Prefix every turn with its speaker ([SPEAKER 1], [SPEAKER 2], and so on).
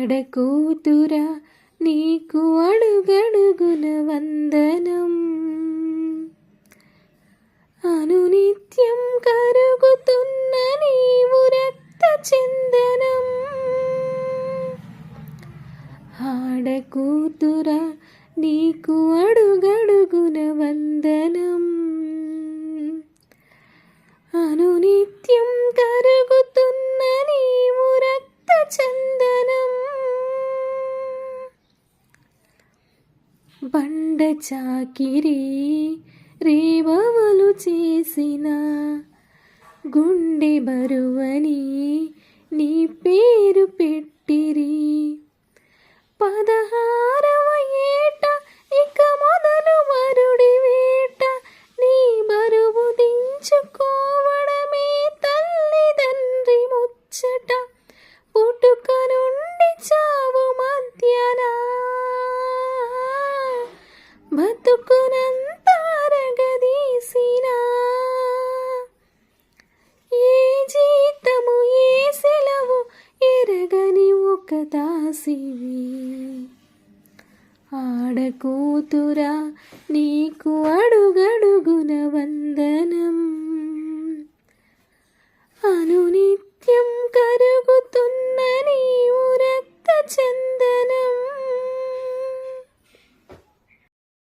[SPEAKER 1] ఆడకూతురా నీకు అడుగడుగున వందనం. అనునిత్యం కరుగుతున్న నీవు రక్త చందనం. ఆడకూతురా నీకు అడుగడుగున వందనం. అనునిత్యం కరు బండ చాకిరి రేవవలు చేసిన గుండె బరువని నీ పేరు ఎరగని దాసివి ఆడకూతురా నీకు అడుగడుగున వందనం. అనుని